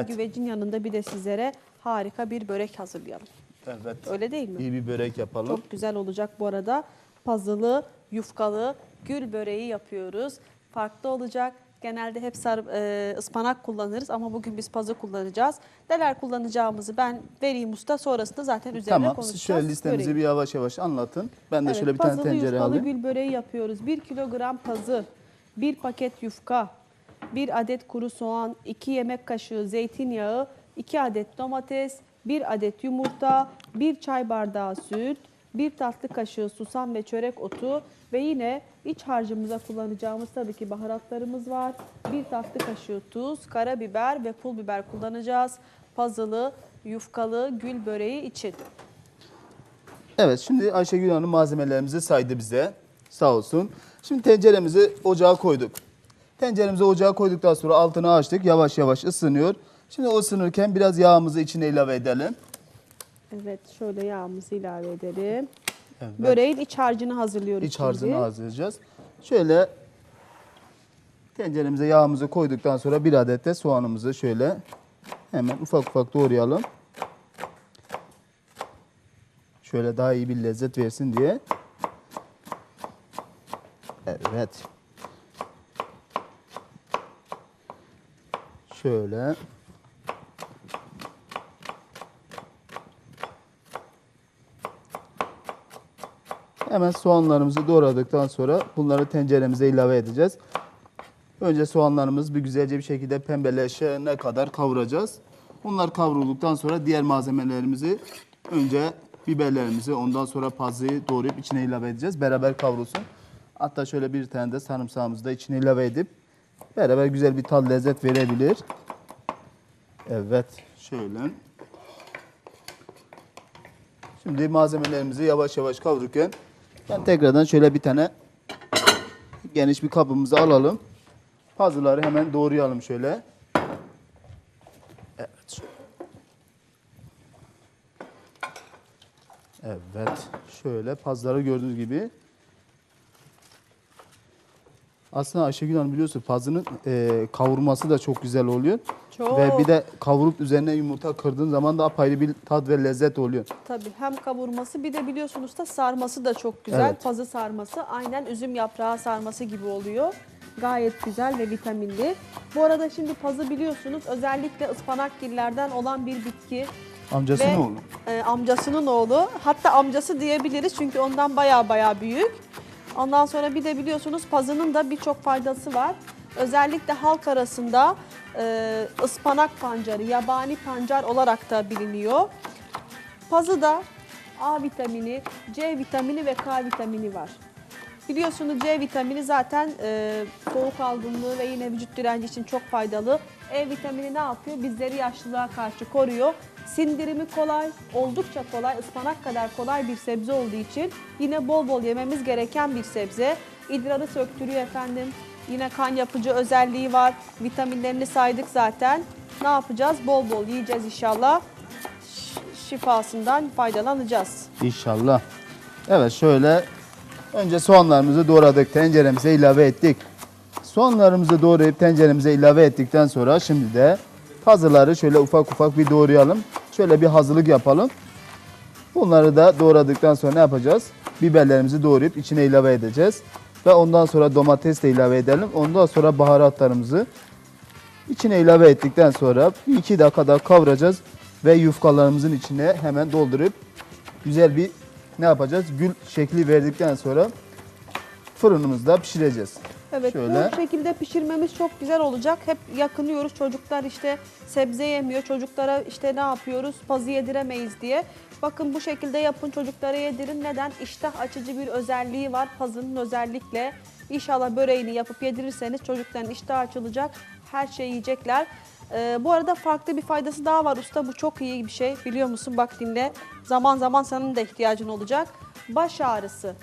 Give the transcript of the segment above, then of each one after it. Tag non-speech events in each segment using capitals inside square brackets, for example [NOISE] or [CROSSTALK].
güzel Evet. güvecin yanında bir de sizlere harika bir börek hazırlayalım. Evet. Öyle değil mi? İyi bir börek yapalım. Çok güzel olacak bu arada. Pazılı, yufkalı, gül böreği yapıyoruz. Farklı olacak. Genelde hep sar, e, ıspanak kullanırız ama bugün biz pazı kullanacağız. Neler kullanacağımızı ben vereyim usta sonrasında zaten üzerine Tamam. konuşacağız. Siz şöyle listemizi Böreği. bir yavaş yavaş anlatın. Ben de Evet, şöyle bir tane pazılı tencere yufkalı alayım. gül böreği yapıyoruz. 1 kilogram pazı, 1 paket yufka, 1 adet kuru soğan, 2 yemek kaşığı zeytinyağı, 2 adet domates, 1 adet yumurta, 1 çay bardağı süt, 1 tatlı kaşığı susam ve çörek otu ve yine iç harcımıza kullanacağımız tabii ki baharatlarımız var. 1 tatlı kaşığı tuz, karabiber ve pul biber kullanacağız. Pazılı, yufkalı gül böreği için. Evet şimdi Ayşegül Hanım malzemelerimizi saydı bize. Sağ olsun. Şimdi tenceremizi ocağa koyduk. Tenceremizi ocağa koyduktan sonra altını açtık. Yavaş yavaş ısınıyor. Şimdi o ısınırken biraz yağımızı içine ilave edelim. Evet, şöyle yağımızı ilave edelim. Evet. Böreğin iç harcını hazırlıyoruz İç harcını şimdi. hazırlayacağız. Şöyle tenceremize yağımızı koyduktan sonra bir adet de soğanımızı şöyle hemen ufak ufak doğrayalım. Şöyle daha iyi bir lezzet versin diye. Evet. Şöyle. Hemen soğanlarımızı doğradıktan sonra bunları tenceremize ilave edeceğiz. Önce soğanlarımız bir güzelce bir şekilde pembeleşene kadar kavuracağız. Bunlar kavrulduktan sonra diğer malzemelerimizi önce biberlerimizi ondan sonra pazıyı doğrayıp içine ilave edeceğiz. Beraber kavrulsun. Hatta şöyle bir tane de sarımsağımızı da içine ilave edip beraber güzel bir tat lezzet verebilir. Evet şöyle. Şimdi malzemelerimizi yavaş yavaş kavururken ben tekrardan şöyle bir tane geniş bir kabımızı alalım. Pazıları hemen doğrayalım şöyle. Evet. Evet. Şöyle pazları gördüğünüz gibi. Aslında Ayşegül Hanım biliyorsun pazının e, kavurması da çok güzel oluyor. Çok. Ve bir de kavurup üzerine yumurta kırdığın zaman da apayrı bir tat ve lezzet oluyor. Tabii hem kavurması bir de biliyorsunuz da sarması da çok güzel. Evet. Pazı sarması aynen üzüm yaprağı sarması gibi oluyor. Gayet güzel ve vitaminli. Bu arada şimdi pazı biliyorsunuz özellikle ıspanakgillerden olan bir bitki. Amcası Ve olur? e, amcasının oğlu. Hatta amcası diyebiliriz çünkü ondan baya baya büyük. Ondan sonra bir de biliyorsunuz pazının da birçok faydası var. Özellikle halk arasında e, ıspanak pancarı, yabani pancar olarak da biliniyor. Pazıda A vitamini, C vitamini ve K vitamini var. Biliyorsunuz C vitamini zaten e, soğuk algınlığı ve yine vücut direnci için çok faydalı. E vitamini ne yapıyor? Bizleri yaşlılığa karşı koruyor. Sindirimi kolay, oldukça kolay, ıspanak kadar kolay bir sebze olduğu için yine bol bol yememiz gereken bir sebze. İdrarı söktürüyor efendim. Yine kan yapıcı özelliği var. Vitaminlerini saydık zaten. Ne yapacağız? Bol bol yiyeceğiz inşallah. Şifasından faydalanacağız. İnşallah. Evet şöyle önce soğanlarımızı doğradık. Tenceremize ilave ettik. Soğanlarımızı doğrayıp tenceremize ilave ettikten sonra şimdi de pazıları şöyle ufak ufak bir doğrayalım. Şöyle bir hazırlık yapalım. Bunları da doğradıktan sonra ne yapacağız? Biberlerimizi doğrayıp içine ilave edeceğiz. Ve ondan sonra domates de ilave edelim. Ondan sonra baharatlarımızı içine ilave ettikten sonra bir iki dakika daha kavuracağız. Ve yufkalarımızın içine hemen doldurup güzel bir ne yapacağız? Gül şekli verdikten sonra fırınımızda pişireceğiz. Evet Şöyle. bu şekilde pişirmemiz çok güzel olacak. Hep yakınıyoruz çocuklar işte sebze yemiyor. Çocuklara işte ne yapıyoruz pazı yediremeyiz diye. Bakın bu şekilde yapın çocuklara yedirin. Neden? İştah açıcı bir özelliği var pazının özellikle. İnşallah böreğini yapıp yedirirseniz çocukların iştahı açılacak. Her şeyi yiyecekler. Ee, bu arada farklı bir faydası daha var usta. Bu çok iyi bir şey biliyor musun? Bak dinle. Zaman zaman senin de ihtiyacın olacak. Baş ağrısı.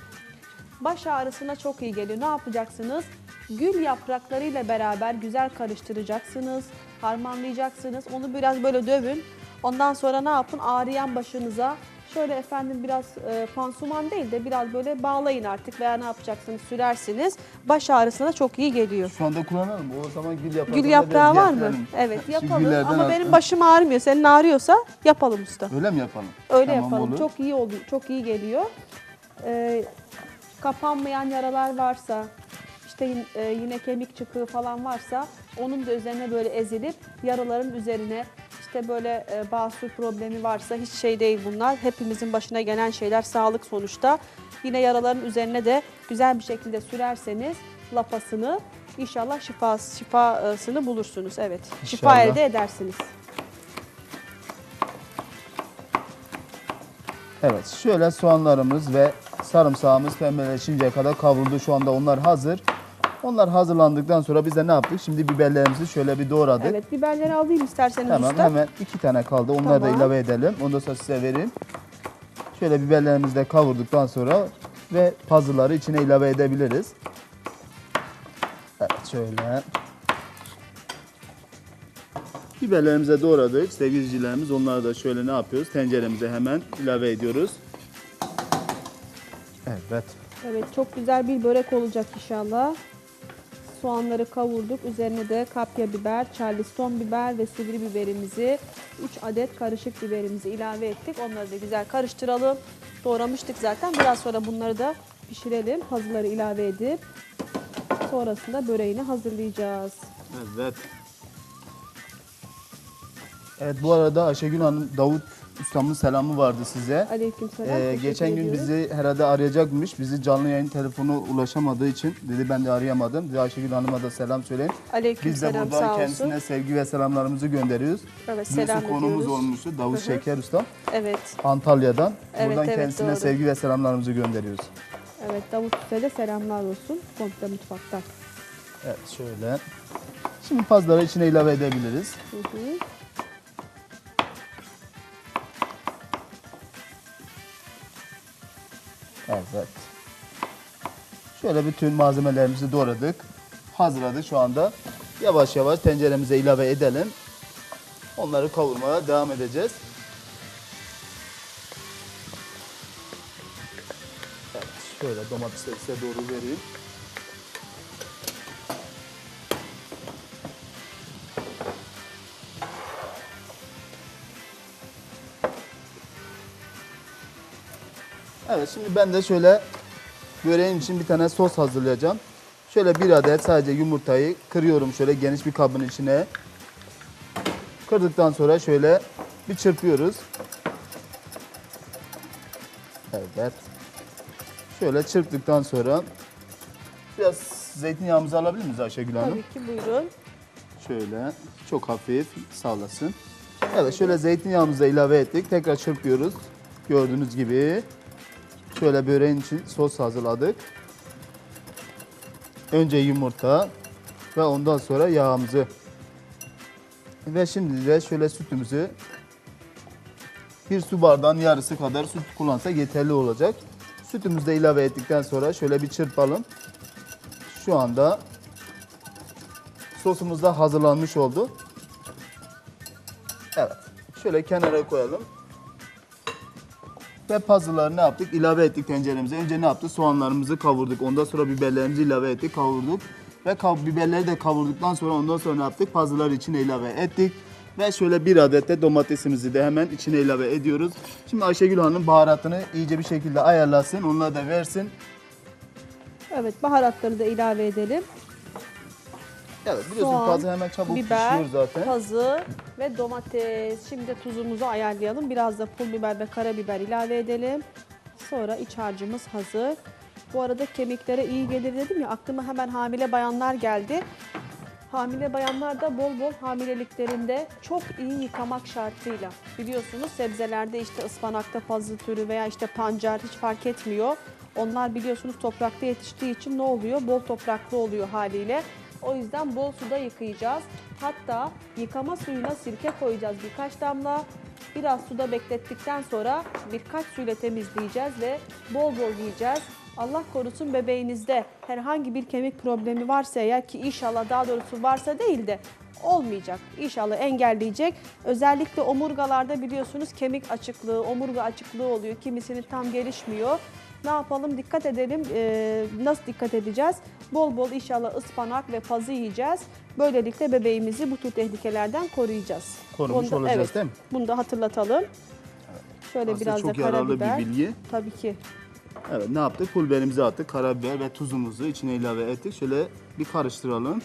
Baş ağrısına çok iyi geliyor. Ne yapacaksınız? Gül yapraklarıyla beraber güzel karıştıracaksınız, harmanlayacaksınız. Onu biraz böyle dövün. Ondan sonra ne yapın? Ağrıyan başınıza Şöyle efendim biraz e, pansuman değil de biraz böyle bağlayın artık veya ne yapacaksınız sürersiniz. Baş ağrısına çok iyi geliyor. Şu anda kullanalım. O zaman gül yaprağı. Gül yaprağı var mı? Evet yapalım ama benim başım ağrımıyor. Senin ağrıyorsa yapalım usta. Öyle mi yapalım? Öyle Tamam, yapalım. olur. Çok iyi oluyor. Çok iyi geliyor. Ee, kapanmayan yaralar varsa, işte e, yine kemik çıkığı falan varsa onun da üzerine böyle ezilip yaraların üzerine işte böyle e, basur problemi varsa hiç şey değil bunlar. Hepimizin başına gelen şeyler sağlık sonuçta. Yine yaraların üzerine de güzel bir şekilde sürerseniz lapasını inşallah şifa, şifasını bulursunuz. Evet. Şifa İnşallah. elde edersiniz. Evet şöyle soğanlarımız ve sarımsağımız pembeleşinceye kadar kavruldu. Şu anda onlar hazır. Onlar hazırlandıktan sonra biz de ne yaptık? Şimdi biberlerimizi şöyle bir doğradık. Evet biberleri alayım isterseniz Tamam usta. hemen iki tane kaldı. Onları da Tamam. ilave edelim. Ondan sonra size vereyim. Şöyle biberlerimizi de kavurduktan sonra ve pazıları içine ilave edebiliriz. Evet şöyle. Biberlerimize doğradık sevgili izleyicilerimiz. Onları da şöyle ne yapıyoruz? Tenceremize hemen ilave ediyoruz. Evet. Evet çok güzel bir börek olacak inşallah. Soğanları kavurduk. Üzerine de kapya biber, charleston biber ve sivri biberimizi 3 adet karışık biberimizi ilave ettik. Onları da güzel karıştıralım. Doğramıştık zaten. Biraz sonra bunları da pişirelim. Hazırları ilave edip sonrasında böreğini hazırlayacağız. Evet. Evet bu arada Ayşegül Hanım Davut ustamın selamı vardı size. Aleykümselam. Ee, Teşekkür geçen gün ediyorum. bizi herhalde arayacakmış. Bizi canlı yayın telefonu ulaşamadığı için dedi ben de arayamadım. Dedi Ayşegül Hanım'a da selam söyleyin. Biz de Aleykümselam buradan sağ kendisine olsun. sevgi ve selamlarımızı gönderiyoruz. Evet Biliyorsun selam konumuz ediyoruz. olmuştu Davut Hı hı. Şeker Usta. Evet. Antalya'dan. Evet, buradan evet, kendisine doğru. sevgi ve selamlarımızı gönderiyoruz. Evet Davut Usta'ya da selamlar olsun. Komple mutfaktan. Evet şöyle. Şimdi pazları içine ilave edebiliriz. Hı hı. Evet. Şöyle bütün malzemelerimizi doğradık. Hazırladık şu anda. Yavaş yavaş tenceremize ilave edelim. Onları kavurmaya devam edeceğiz. Evet, şöyle domatesleri size doğru vereyim. Evet şimdi ben de şöyle böreğin için bir tane sos hazırlayacağım. Şöyle bir adet sadece yumurtayı kırıyorum şöyle geniş bir kabın içine. Kırdıktan sonra şöyle bir çırpıyoruz. Evet. Şöyle çırptıktan sonra biraz zeytinyağımızı alabilir miyiz Ayşegül Hanım? Tabii ki buyurun. Şöyle çok hafif sağ olasın. Evet şöyle zeytinyağımızı da ilave ettik. Tekrar çırpıyoruz. Gördüğünüz gibi. Şöyle böreğin için sos hazırladık. Önce yumurta ve ondan sonra yağımızı. Ve şimdi de şöyle sütümüzü bir su bardağın yarısı kadar süt kullansak yeterli olacak. Sütümüzü de ilave ettikten sonra şöyle bir çırpalım. Şu anda Sosumuz da hazırlanmış oldu. Evet. Şöyle kenara koyalım. Ve puzzle'ları ne yaptık? İlave ettik tenceremize. Önce ne yaptık? Soğanlarımızı kavurduk. Ondan sonra biberlerimizi ilave ettik, kavurduk. Ve kav- biberleri de kavurduktan sonra ondan sonra ne yaptık? Puzzle'ları içine ilave ettik. Ve şöyle bir adet de domatesimizi de hemen içine ilave ediyoruz. Şimdi Ayşegül Hanım baharatını iyice bir şekilde ayarlasın. Onları da versin. Evet baharatları da ilave edelim. Evet biliyorsun Soğan, puzzle hemen çabuk biber, pişiyor zaten. pazı ve domates. Şimdi tuzumuzu ayarlayalım. Biraz da pul biber ve karabiber ilave edelim. Sonra iç harcımız hazır. Bu arada kemiklere iyi gelir dedim ya aklıma hemen hamile bayanlar geldi. Hamile bayanlar da bol bol hamileliklerinde çok iyi yıkamak şartıyla. Biliyorsunuz sebzelerde işte ıspanakta pazı türü veya işte pancar hiç fark etmiyor. Onlar biliyorsunuz toprakta yetiştiği için ne oluyor? Bol topraklı oluyor haliyle. O yüzden bol suda yıkayacağız. Hatta yıkama suyuna sirke koyacağız birkaç damla. Biraz suda beklettikten sonra birkaç suyla temizleyeceğiz ve bol bol yiyeceğiz. Allah korusun bebeğinizde herhangi bir kemik problemi varsa eğer ki inşallah daha doğrusu varsa değil de olmayacak. İnşallah engelleyecek. Özellikle omurgalarda biliyorsunuz kemik açıklığı, omurga açıklığı oluyor. Kimisinin tam gelişmiyor. Ne yapalım? Dikkat edelim. Ee, nasıl dikkat edeceğiz? Bol bol inşallah ıspanak ve pazı yiyeceğiz. Böylelikle bebeğimizi bu tür tehlikelerden koruyacağız. Korumuş da- olacağız evet, değil mi? Bunu da hatırlatalım. Şöyle Aslında biraz çok da yararlı karabiber. bir bilgi. Tabii ki. Evet ne yaptık? Pul biberimizi attık. Karabiber ve tuzumuzu içine ilave ettik. Şöyle bir karıştıralım.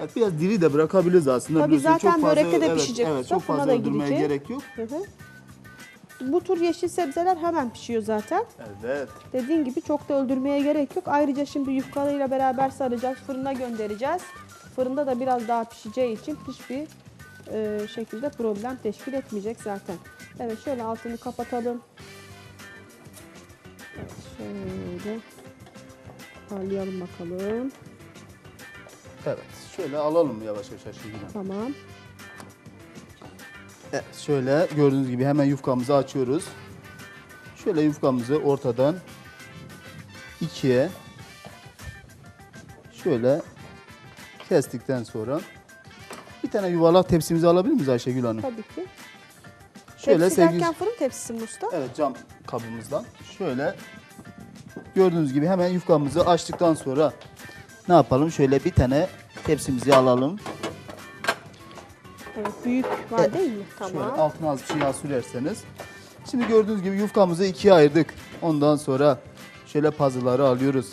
Evet, biraz diri de bırakabiliriz aslında. Tabii Biliyorsun zaten fazla, börekte de evet, pişecek Evet, çok fazla da öldürmeye gidecek. gerek yok. Hı hı. Bu tür yeşil sebzeler hemen pişiyor zaten. Evet. Dediğin gibi çok da öldürmeye gerek yok. Ayrıca şimdi yufkalarıyla beraber saracağız, fırına göndereceğiz. Fırında da biraz daha pişeceği için hiçbir e, şekilde problem teşkil etmeyecek zaten. Evet şöyle altını kapatalım. Evet, şöyle parlayalım bakalım. Evet. Şöyle alalım yavaş yavaş şimdi. Tamam. Evet, şöyle gördüğünüz gibi hemen yufkamızı açıyoruz. Şöyle yufkamızı ortadan ikiye şöyle kestikten sonra bir tane yuvarlak tepsimizi alabilir miyiz Ayşegül Hanım? Tabii ki. Şöyle Tepsi sevgili derken fırın tepsisi mi usta? Evet cam kabımızdan şöyle gördüğünüz gibi hemen yufkamızı açtıktan sonra ne yapalım? Şöyle bir tane tepsimizi alalım. Evet büyük var değil mi? Şöyle Tamam. altına az bir şey yağ sürerseniz. Şimdi gördüğünüz gibi yufkamızı ikiye ayırdık. Ondan sonra şöyle pazıları alıyoruz.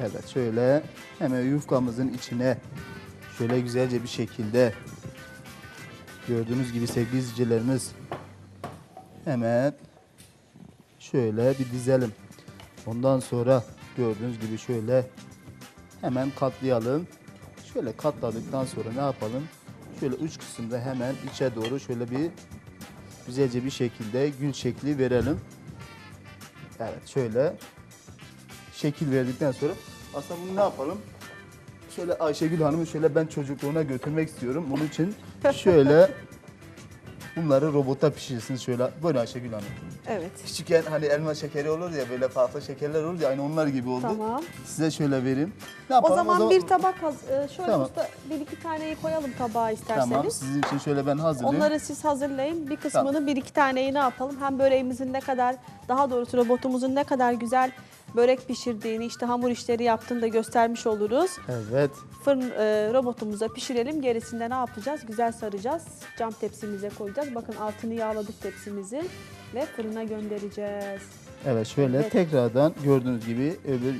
Evet şöyle hemen yufkamızın içine şöyle güzelce bir şekilde gördüğünüz gibi sevgili izleyicilerimiz hemen şöyle bir dizelim. Ondan sonra gördüğünüz gibi şöyle hemen katlayalım. Şöyle katladıktan sonra ne yapalım? Şöyle uç kısımda hemen içe doğru şöyle bir güzelce bir şekilde gül şekli verelim. Evet şöyle şekil verdikten sonra aslında bunu ne yapalım? Şöyle Ayşegül Hanım'ı şöyle ben çocukluğuna götürmek istiyorum. Bunun için şöyle [LAUGHS] bunları robota pişirsin şöyle. Böyle Ayşegül Hanım. Evet. Küçükken hani elma şekeri olur ya böyle farklı şekerler olur ya aynı onlar gibi oldu. Tamam. Size şöyle vereyim. Ne O yapalım? zaman, bir tabak haz- e, şöyle Tamam. usta bir iki taneyi koyalım tabağa isterseniz. Tamam sizin için şöyle ben hazırlayayım. Onları siz hazırlayın. Bir kısmını bir iki taneyi ne yapalım? Hem böreğimizin ne kadar, daha doğrusu robotumuzun ne kadar güzel börek pişirdiğini, işte hamur işleri yaptığını da göstermiş oluruz. Evet. Fırın e, robotumuza pişirelim. Gerisinde ne yapacağız? Güzel saracağız. Cam tepsimize koyacağız. Bakın altını yağladık tepsimizi ve fırına göndereceğiz. Evet şöyle Evet. tekrardan gördüğünüz gibi öbür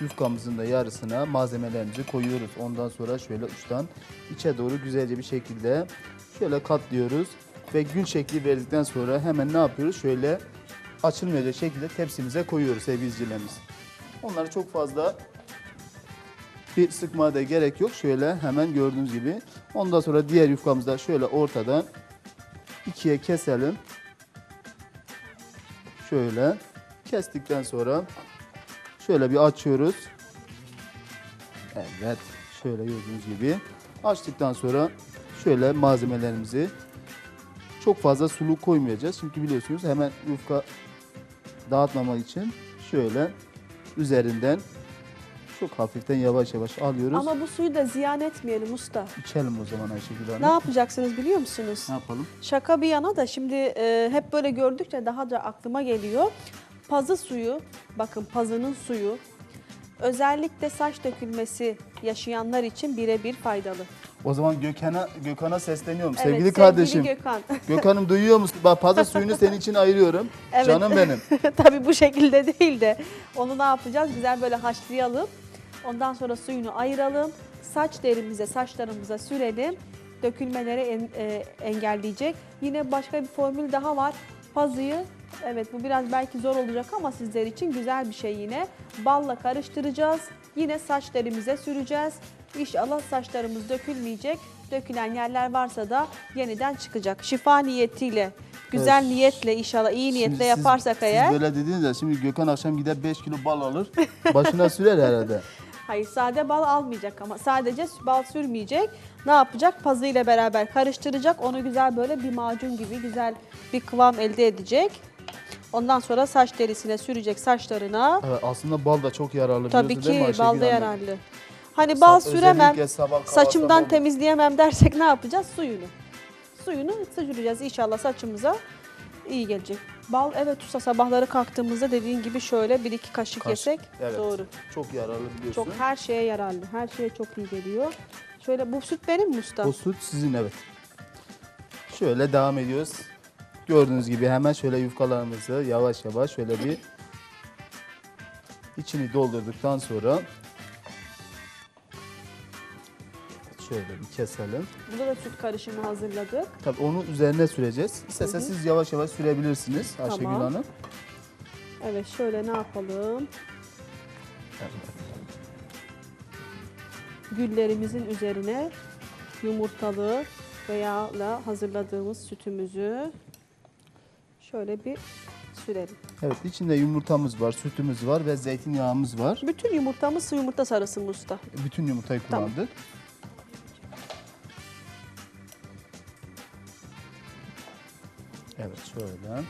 yufkamızın da yarısına malzemelerimizi koyuyoruz. Ondan sonra şöyle uçtan içe doğru güzelce bir şekilde şöyle katlıyoruz. Ve gül şekli verdikten sonra hemen ne yapıyoruz? Şöyle açılmayacak şekilde tepsimize koyuyoruz sevgili izleyicilerimiz. Onları çok fazla bir sıkmaya da gerek yok. Şöyle hemen gördüğünüz gibi. Ondan sonra diğer yufkamızı da şöyle ortadan ikiye keselim. Şöyle kestikten sonra şöyle bir açıyoruz. Evet. Şöyle gördüğünüz gibi açtıktan sonra şöyle malzemelerimizi çok fazla sulu koymayacağız. Çünkü biliyorsunuz hemen yufka dağıtmamak için şöyle üzerinden çok hafiften yavaş yavaş alıyoruz. Ama bu suyu da ziyan etmeyelim usta. İçelim o zaman Ayşegül Hanım. Ne yapacaksınız biliyor musunuz? Ne yapalım? Şaka bir yana da şimdi e, hep böyle gördükçe daha da aklıma geliyor. Pazı suyu, bakın pazının suyu özellikle saç dökülmesi yaşayanlar için birebir faydalı. O zaman Gökhan'a Gökhan'a sesleniyorum. Evet, sevgili kardeşim. Gökhan. [LAUGHS] Gökhan'ım duyuyor musun? Bak pazar suyunu senin için ayırıyorum. [LAUGHS] Evet. Canım benim. [LAUGHS] Tabii bu şekilde değil de onu ne yapacağız? Güzel böyle haşlayalım. Ondan sonra suyunu ayıralım. Saç derimize, saçlarımıza sürelim. Dökülmeleri en- e, engelleyecek. Yine başka bir formül daha var. Pazıyı, evet bu biraz belki zor olacak ama sizler için güzel bir şey yine. Balla karıştıracağız. Yine saç derimize süreceğiz. İnşallah saçlarımız dökülmeyecek. Dökülen yerler varsa da yeniden çıkacak. Şifa niyetiyle, güzel Evet. niyetle inşallah iyi niyetle siz- yaparsak eğer. Siz böyle dediniz ya şimdi Gökhan akşam gider 5 kilo bal alır. [LAUGHS] Başına sürer herhalde. Hayır sade bal almayacak ama sadece bal sürmeyecek. Ne yapacak? Pazı ile beraber karıştıracak. Onu güzel böyle bir macun gibi güzel bir kıvam elde edecek. Ondan sonra saç derisine sürecek saçlarına. Evet, aslında bal da çok yararlı Tabii biliyorsun değil mi ki Ayşegül balda Hanım? yararlı. Hani bal Sa- süremem, saçımdan temizleyemem dersek ne yapacağız? Suyunu. Suyunu süreceğiz inşallah saçımıza iyi gelecek. Bal evet usta sabahları kalktığımızda dediğin gibi şöyle bir iki kaşık Kaşık, yesek evet. doğru. Çok yararlı biliyorsun. Çok her şeye yararlı. Her şeye çok iyi geliyor. Şöyle bu süt benim mi usta? O süt sizin evet. Şöyle devam ediyoruz. Gördüğünüz gibi hemen şöyle yufkalarımızı yavaş yavaş şöyle bir [CLEARS THROAT] içini doldurduktan sonra şöyle bir keselim. Burada da süt karışımı hazırladık. Tabii onu üzerine süreceğiz. Hı. siz yavaş yavaş sürebilirsiniz Ayşegül Tamam. Hanım. Evet şöyle ne yapalım? Güllerimizin üzerine yumurtalı veya la hazırladığımız sütümüzü şöyle bir sürelim. Evet içinde yumurtamız var, sütümüz var ve zeytinyağımız var. Bütün yumurtamız yumurta sarısı mı usta? Bütün yumurtayı Tamam. kullandık. Evet şöyle.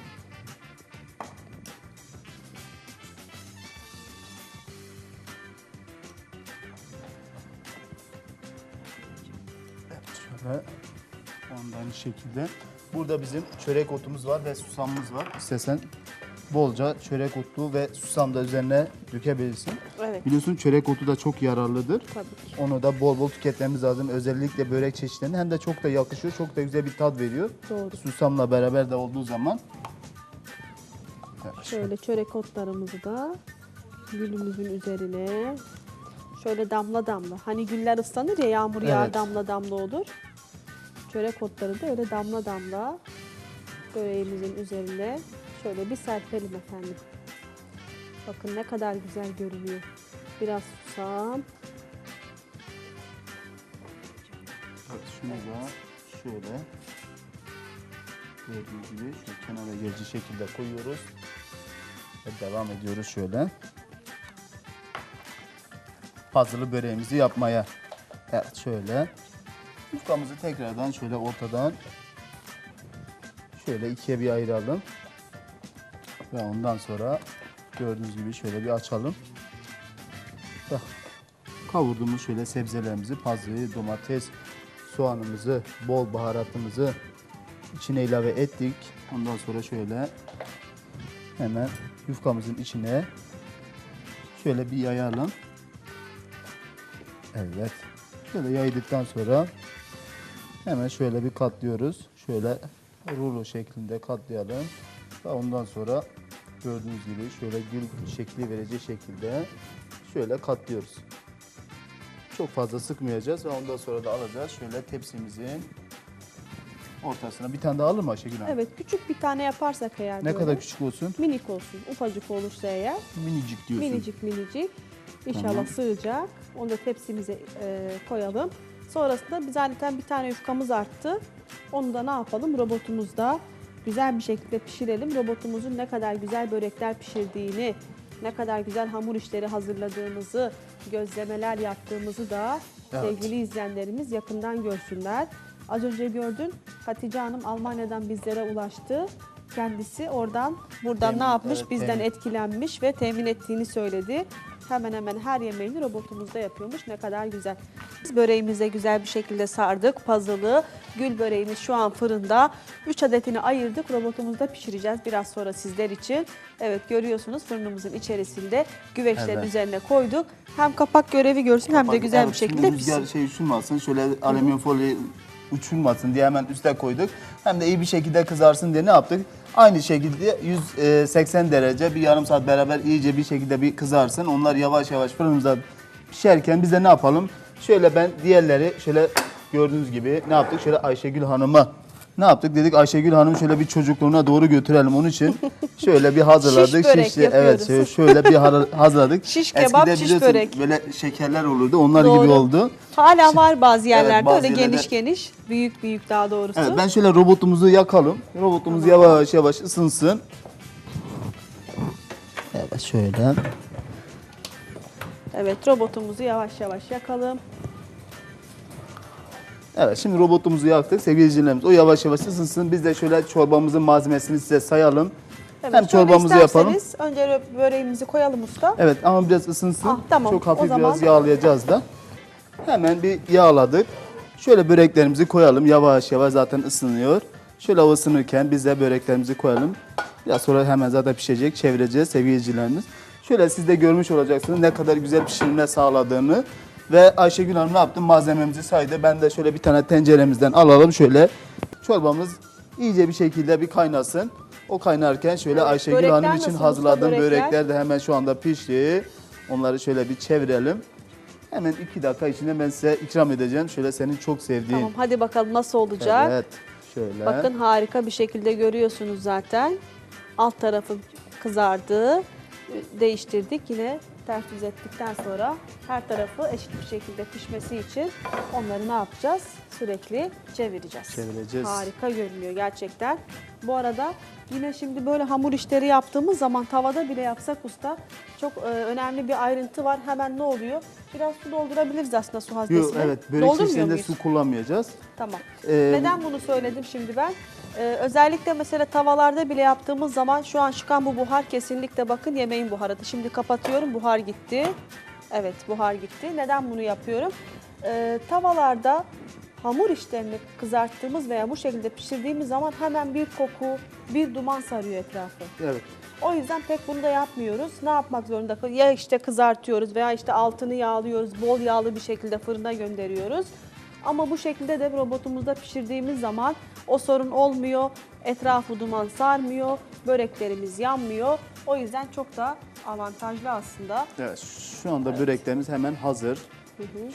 Şöyle. Ondan şekilde. Burada bizim çörek otumuz var ve susamımız var. İstesen bolca çörek otu ve susam da üzerine dökebilirsin. Evet Biliyorsun çörek otu da çok yararlıdır. tabii ki. Onu da bol bol tüketmemiz lazım. Özellikle börek çeşitlerine hem de çok da yakışıyor. Çok da güzel bir tat veriyor. Doğru. Susamla beraber de olduğu zaman. Evet, Şöyle çörek otlarımızı da gülümüzün üzerine şöyle damla damla. Hani güller ıslanır ya yağmur yağar Evet. damla damla olur. Çörek otları da öyle damla damla böreğimizin üzerine şöyle bir serpelim efendim. Bakın ne kadar güzel görünüyor. Biraz susam. Evet, şunu da şöyle gördüğünüz gibi şu kenara gerici şekilde koyuyoruz. Ve devam ediyoruz şöyle. Puzzle böreğimizi yapmaya. Evet şöyle. Yufkamızı tekrardan şöyle ortadan şöyle ikiye bir ayıralım. Ve ondan sonra gördüğünüz gibi şöyle bir açalım. Bak, Kavurduğumuz şöyle sebzelerimizi, pazıyı, domates, soğanımızı, bol baharatımızı içine ilave ettik. Ondan sonra şöyle hemen yufkamızın içine şöyle bir yayalım. Evet. Şöyle yaydıktan sonra hemen şöyle bir katlıyoruz. Şöyle rulo şeklinde katlayalım. Ondan sonra gördüğünüz gibi şöyle gül şekli verecek şekilde şöyle katlıyoruz. Çok fazla sıkmayacağız ve ondan sonra da alacağız. Şöyle tepsimizin ortasına. Bir tane daha alır mı Ayşegül Hanım? Evet küçük bir tane yaparsak eğer Ne böyle, kadar küçük olsun? Minik olsun. Ufacık olursa eğer. Minicik diyorsun. Minicik minicik. İnşallah Tamam. sığacak. Onu da tepsimize e, koyalım. Sonrasında biz zaten bir tane yufkamız arttı. Onu da ne yapalım? Robotumuzda güzel bir şekilde pişirelim. Robotumuzun ne kadar güzel börekler pişirdiğini, ne kadar güzel hamur işleri hazırladığımızı, gözlemeler yaptığımızı da Evet. sevgili izleyenlerimiz yakından görsünler. Az önce gördün Hatice Hanım Almanya'dan bizlere ulaştı. Kendisi oradan buradan Temin, ne yapmış? evet, Bizden temin. etkilenmiş ve temin ettiğini söyledi. Hemen hemen her yemeğini robotumuzda yapıyormuş. Ne kadar güzel. Biz böreğimize güzel bir şekilde sardık. Puzzle'ı, gül böreğimiz şu an fırında. 3 adetini ayırdık. Robotumuzda pişireceğiz biraz sonra sizler için. Evet görüyorsunuz fırınımızın içerisinde güveçlerin Evet. üzerine koyduk. Hem kapak görevi görsün hem de Bak, güzel evet, bir şimdi şekilde Rüzgar pişsin. şey uçurmasın. Şöyle alüminyum folyo uçurmasın diye hemen üste koyduk. Hem de iyi bir şekilde kızarsın diye ne yaptık? Aynı şekilde 180 derece bir yarım saat beraber iyice bir şekilde bir kızarsın. Onlar yavaş yavaş fırınımızda pişerken biz de ne yapalım? Şöyle ben diğerleri şöyle gördüğünüz gibi ne yaptık? Şöyle Ayşegül Hanım'a ne yaptık? Dedik Ayşegül Hanım şöyle bir çocukluğuna doğru götürelim. Onun için [LAUGHS] şöyle bir hazırladık. Şiş börek Şişli- evet yapıyoruz. şöyle, şöyle bir [LAUGHS] hazırladık. Şiş kebap, şiş biliyorsun börek. Böyle şekerler olurdu. Onlar Doğru. gibi oldu. Hala var bazı yerlerde bazı öyle yerlerde- geniş geniş, büyük büyük daha doğrusu. Evet ben şöyle robotumuzu yakalım. Robotumuz yavaş yavaş ısınsın. Evet şöyle. Evet robotumuzu yavaş yavaş yakalım. Evet şimdi robotumuzu yaktık sevgili izleyicilerimiz. O yavaş yavaş ısınsın. Biz de şöyle çorbamızın malzemesini size sayalım. Evet, Hem şöyle çorbamızı yapalım. isterseniz Önce böreğimizi koyalım usta. Evet ama biraz ısınsın. Ah, tamam. Çok O hafif zaman- biraz yağlayacağız da. Hemen bir yağladık. Şöyle böreklerimizi koyalım. Yavaş yavaş zaten ısınıyor. Şöyle o ısınırken biz de böreklerimizi koyalım. Biraz sonra hemen zaten pişecek. Çevireceğiz sevgili izleyicilerimiz. Şöyle siz de görmüş olacaksınız ne kadar güzel pişirme sağladığını. Ve Ayşegül Hanım ne yaptı? Malzememizi saydı. Ben de şöyle bir tane tenceremizden alalım. Şöyle çorbamız iyice bir şekilde bir kaynasın. O kaynarken şöyle Evet, Ayşegül Hanım için hazırladığım börekler? börekler de hemen şu anda pişti. Onları şöyle bir çevirelim. Hemen iki dakika içinde ben size ikram edeceğim. Şöyle senin çok sevdiğin. Tamam hadi bakalım nasıl olacak. Evet. Şöyle. Bakın harika bir şekilde görüyorsunuz zaten. Alt tarafı kızardı. Değiştirdik yine ters düz ettikten sonra her tarafı eşit bir şekilde pişmesi için onları ne yapacağız? Sürekli çevireceğiz. Çevireceğiz. Harika görünüyor gerçekten. Bu arada yine şimdi böyle hamur işleri yaptığımız zaman tavada bile yapsak usta çok e, önemli bir ayrıntı var. Hemen ne oluyor? Biraz su doldurabiliriz aslında su haznesine. Yok, evet. Börek muyuz? su kullanmayacağız. Tamam. Ee, Neden bunu söyledim şimdi ben? Ee, özellikle mesela tavalarda bile yaptığımız zaman şu an çıkan bu buhar kesinlikle bakın yemeğin buharıdır. Şimdi kapatıyorum buhar gitti. Evet buhar gitti. Neden bunu yapıyorum? Ee, tavalarda hamur işlerini kızarttığımız veya bu şekilde pişirdiğimiz zaman hemen bir koku, bir duman sarıyor etrafı. Evet. O yüzden pek bunu da yapmıyoruz. Ne yapmak zorunda kalıyoruz? Ya işte kızartıyoruz veya işte altını yağlıyoruz. Bol yağlı bir şekilde fırına gönderiyoruz. Ama bu şekilde de robotumuzda pişirdiğimiz zaman o sorun olmuyor. Etrafı duman sarmıyor. Böreklerimiz yanmıyor. O yüzden çok da avantajlı aslında. Evet. Şu anda böreklerimiz hemen hazır.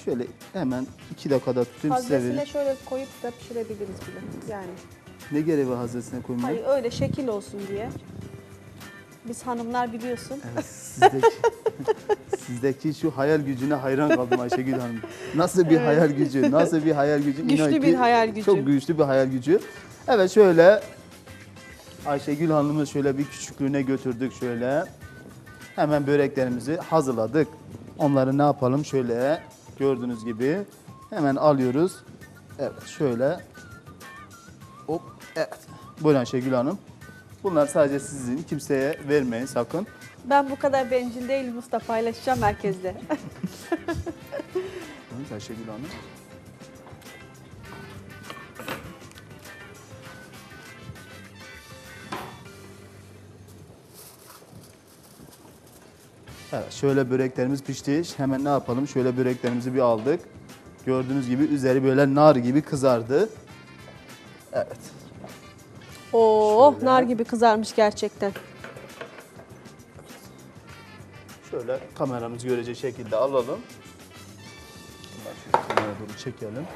Şöyle hemen iki dakikada tutayım size Haznesine vereyim. şöyle koyup da pişirebiliriz bile. Yani Ne gereği var haznesine koymayı? hayır öyle şekil olsun diye. Biz hanımlar biliyorsun. Evet, sizdeki, [LAUGHS] sizdeki şu hayal gücüne hayran kaldım Ayşegül Hanım. Nasıl bir hayal gücü, nasıl bir hayal gücü. Güçlü İnan bir ki hayal gücü. Çok güçlü bir hayal gücü. Evet şöyle Ayşegül Hanım'ı şöyle bir küçüklüğüne götürdük şöyle. Hemen böreklerimizi hazırladık. Onları ne yapalım şöyle gördüğünüz gibi hemen alıyoruz. Evet şöyle. Hop evet. Buyurun Ayşegül Hanım. Bunlar sadece sizin. Kimseye vermeyin sakın. Ben bu kadar bencil değilim usta paylaşacağım herkesle. [LAUGHS] Ayşegül Hanım. Evet şöyle böreklerimiz pişti. Hemen ne yapalım? Şöyle böreklerimizi bir aldık. Gördüğünüz gibi üzeri böyle nar gibi kızardı. Evet. Oo, Şöyle. nar gibi kızarmış gerçekten. Şöyle kameramız görecek şekilde alalım. Kenara doğru çekelim.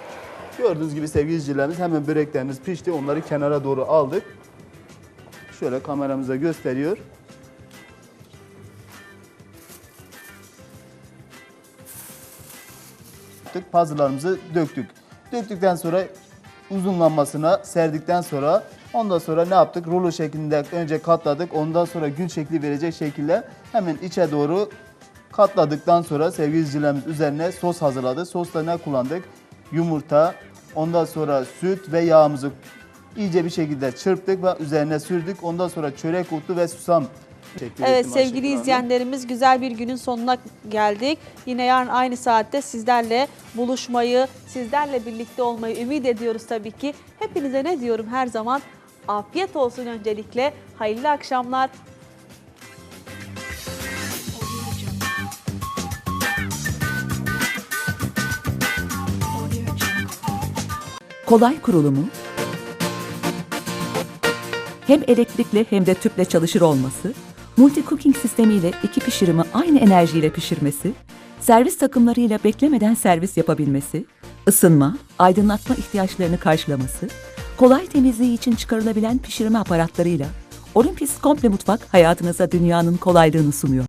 Gördüğünüz gibi sevgili izleyicilerimiz hemen böreklerimiz pişti. Onları kenara doğru aldık. Şöyle kameramıza gösteriyor. Tık puzzle'larımızı döktük. Döktükten sonra uzunlanmasına serdikten sonra ondan sonra ne yaptık? Rulo şeklinde önce katladık. Ondan sonra gül şekli verecek şekilde hemen içe doğru katladıktan sonra sevgili izleyicilerimiz üzerine sos hazırladık. Sosta ne kullandık? Yumurta, ondan sonra süt ve yağımızı iyice bir şekilde çırptık ve üzerine sürdük. Ondan sonra çörek otu ve susam Evet sevgili Ayşegül Hanım. izleyenlerimiz güzel bir günün sonuna geldik. Yine yarın aynı saatte sizlerle buluşmayı, sizlerle birlikte olmayı ümit ediyoruz tabii ki. Hepinize ne diyorum her zaman? Afiyet olsun öncelikle. Hayırlı akşamlar. kolay kurulumu, hem elektrikli hem de tüple çalışır olması, multi cooking sistemiyle iki pişirimi aynı enerjiyle pişirmesi, servis takımlarıyla beklemeden servis yapabilmesi, ısınma, aydınlatma ihtiyaçlarını karşılaması, kolay temizliği için çıkarılabilen pişirme aparatlarıyla Olympus Komple Mutfak hayatınıza dünyanın kolaylığını sunuyor.